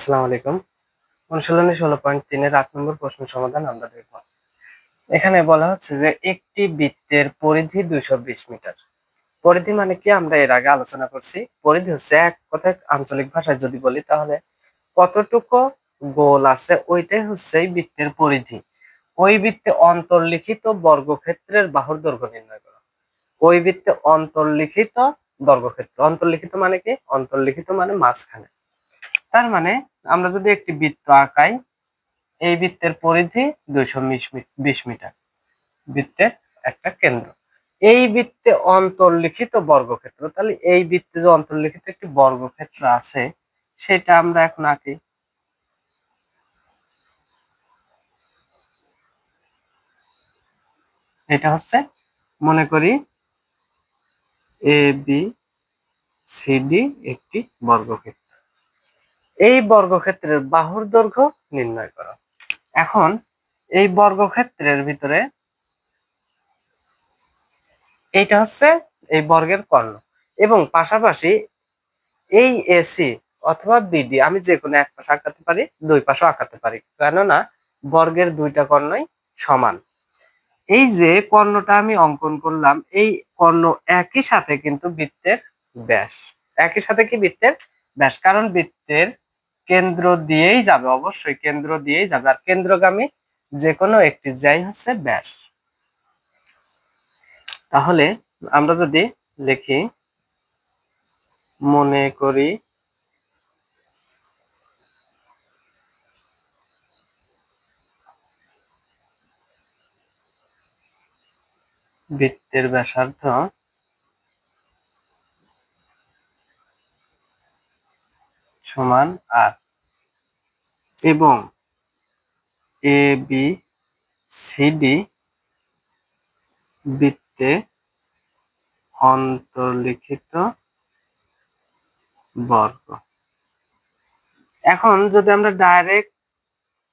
আসসালামু আলাইকুম। অনুশীলনী ষোলো পয়েন্ট তিনের আট নম্বর প্রশ্ন সমাধান আমরা দেখব। এখানে বলা হচ্ছে যে একটি বৃত্তের পরিধি দুইশো বিশ মিটার। পরিধি মানে কি আমরা এর আগে আলোচনা করছি। পরিধি হচ্ছে এক কথায় আঞ্চলিক ভাষায় যদি বলি তাহলে কতটুকু গোল আছে ওইটাই হচ্ছে এই বৃত্তের পরিধি। ওই বৃত্তে অন্তর্লিখিত বর্গক্ষেত্রের বাহুর দৈর্ঘ্য নির্ণয় করা। ওই বৃত্তে অন্তর্লিখিত বর্গক্ষেত্র। অন্তর্লিখিত মানে কি? অন্তর্লিখিত মানে মাঝখানে। তার মানে আমরা যদি একটি বৃত্ত আঁকাই, এই বৃত্তের পরিধি দুইশো বিশ মিটার। বৃত্তের একটা কেন্দ্র। এই বৃত্তে অন্তর্লিখিত বর্গক্ষেত্র, তাহলে এই বৃত্তে যে অন্তর্লিখিত একটি বর্গক্ষেত্র আছে, সেটা আমরা এখন আঁকি। এটা হচ্ছে, মনে করি, এ, বি, সি, ডি একটি বর্গক্ষেত্র। এই বর্গক্ষেত্রের বাহুর দৈর্ঘ্য নির্ণয় করো। এখন এই বর্গক্ষেত্রের ভিতরে এইটা হচ্ছে এই বর্গের কর্ণ এবং পাশাপাশি এই এসি অথবা বিডি আমি যে কোনো এক পাশে আঁকাতে পারি, দুই পাশে আঁকাতে পারি। কেননা বর্গের দুইটা কর্ণই সমান। এই যে কর্ণটা আমি অঙ্কন করলাম, এই কর্ণ একই সাথে কিন্তু বৃত্তের ব্যাস। একই সাথে কি বৃত্তের ব্যাস? কারণ বৃত্তের কেন্দ্র দিয়েই যাবে, অবশ্যই কেন্দ্র দিয়েই যাবে। আর কেন্দ্রগামী যে কোনো একটি যাই হচ্ছে ব্যাস তাহলে আমরা যদি লিখি, মনে করি বৃত্তের ব্যাসার্ধ সমান আর এবং এ, বি সিডি বৃত্তে অন্তর্লিখিত বর্গ। এখন যদি আমরা ডাইরেক্ট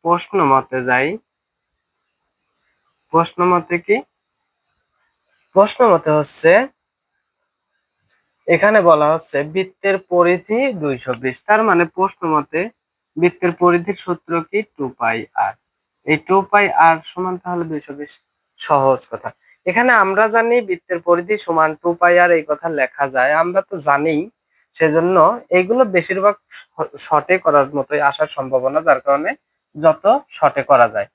প্রশ্ন মতে যাই, প্রশ্ন মতে কি? প্রশ্ন মতে হচ্ছে এখানে বলা হচ্ছে বৃত্তের পরিধি দুইশো বিশ। তার মানে প্রশ্ন মতে বৃত্তের পরিধির সূত্র কি টু পাই আর? এই টু পাই আর সমান তাহলে দুইশো বিশ। সহজ কথা। এখানে আমরা জানি বৃত্তের পরিধি সমান টু পাই আর এই কথা লেখা যায়। আমরা তো জানি, সেজন্য এইগুলো বেশিরভাগ শর্টে করার মতোই আসার সম্ভাবনা, যার কারণে যত শর্টে করা যায়।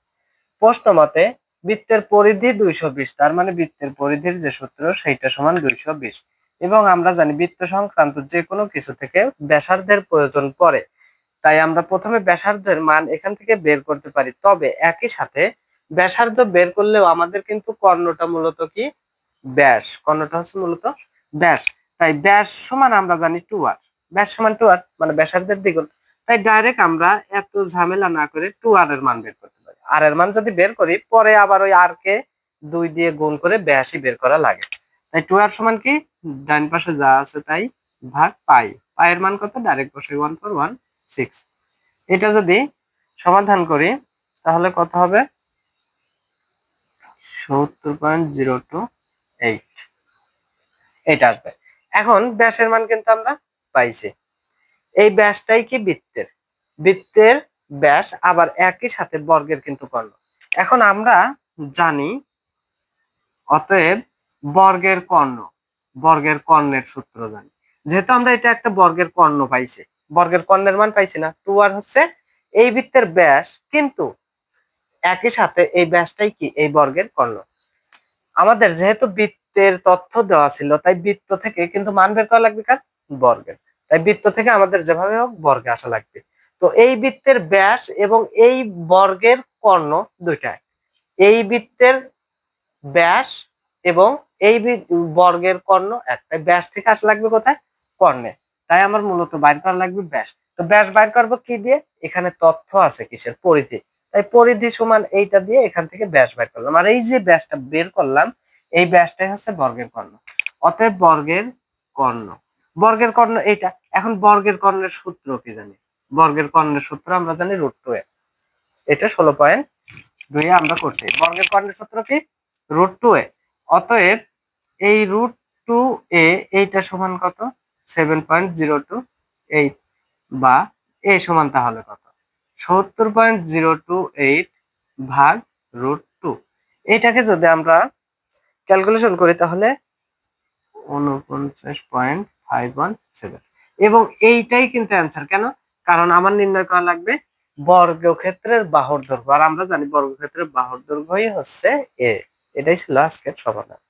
প্রশ্ন মতে বৃত্তের পরিধি দুইশো বিশ। তার মানে বৃত্তের পরিধির যে সূত্র, সেইটা সমান দুইশো বিশ। এবং আমরা জানি বৃত্ত সংক্রান্ত যে কোনো কিছু থেকে ব্যাসার্ধের প্রয়োজন পড়ে। তাই আমরা প্রথমে ব্যাসার্ধের মান এখান থেকে বের করতে পারি। তবে একই সাথে ব্যাসার্ধ বের করলেও আমাদের কিন্তু কর্ণটা মূলত কি? ব্যাস। কর্ণটা হচ্ছে মূলত ব্যাস। তাই ব্যাস সমান আমরা জানি টু আর ব্যাস সমান টু আর মানে ব্যাসার্ধের দ্বিগুণ। তাই ডাইরেক্ট আমরা এত ঝামেলা না করে টু আর এর মান বের করতে পারি। আর এর মান যদি বের করি, পরে আবার ওই আর কে দুই দিয়ে গুণ করে ব্যাসই বের করা লাগে। তাই টু আর সমান কি? ডান পাশে যা আছে তাই ভাগ পাই। পায়ের মান কত? ডাইরেক্ট বসে ওয়ান ফোর ওয়ান সিক্স এটা যদি সমাধান করি তাহলে কত হবে? সত্তর পয়েন্ট জিরো টু এইট এটা আসবে। এখন ব্যাসের মান কিন্তু আমরা পাইছি। এই ব্যাসটাই কি বৃত্তের? বৃত্তের ব্যাস আবার একই সাথে বর্গের কিন্তু কর্ণ এখন আমরা জানি অতএব বর্গের কর্ণ। বর্গের কর্ণের সূত্র জানি। যেহেতু আমরা এটা একটা বর্গের কর্ণ পাইছি। বর্গের কর্ণের মান পাইছি না। টু আর হচ্ছে এই বৃত্তের ব্যাস, কিন্তু একই সাথে এই ব্যাসটাই কি? এই বর্গের কর্ণ। আমাদের যেহেতু বৃত্তের তথ্য দেওয়া ছিল, তাই বৃত্ত থেকে কিন্তু মান বের করা লাগবে কার? বর্গের। তাই বৃত্ত থেকে আমাদের যেভাবে হোক বর্গে আসা লাগবে। তো এই বৃত্তের ব্যাস এবং এই বর্গের কর্ণ দুইটাই। এই বৃত্তের ব্যাস এবং এই বর্গের কর্ণ একটা ব্যাস থেকে আসা লাগবে কোথায়? কর্ণে। তাই আমার মূলত বাইর করা লাগবে ব্যাস। তো ব্যাস বাইর করব কি দিয়ে? এখানে তথ্য আছে কিসের? পরিধি। তাই পরিধি সমান এইটা দিয়ে এখান থেকে ব্যাস বাইর করলাম। আর এই যে ব্যাসটা বের করলাম, এই ব্যাসটাই হচ্ছে বর্গের কর্ণ। অতএব বর্গের কর্ণ। বর্গের কর্ণ এইটা। এখন বর্গের কর্ণের সূত্র কি জানি? বর্গের কর্ণের সূত্র আমরা জানি রুট টু এ। এটা ষোলো পয়েন্ট দুই আমরা করছি। বর্গের কর্ণের সূত্র কি? Root two A. অতএব এই রুট টু এ এইটা সমান কত? Seven point zero two eight বা এ সমান তাহলে কত? সত্তর পয়েন্ট জিরো টু এইট ভাগ রুট টু এটাকে যদি আমরা ক্যালকুলেশন করি তাহলে উনপঞ্চাশ পয়েন্ট ফাইভ ওয়ান সেভেন এবং এইটাই কিন্তু অ্যান্সার কেন? কারণ আমার নির্ণয় করা লাগবে বর্গক্ষেত্রের বাহুর দৈর্ঘ্য। আর আমরা জানি বর্গক্ষেত্রের বাহুর দৈর্ঘ্যই হচ্ছে এ এটাই ছিল আজকের সমাধান।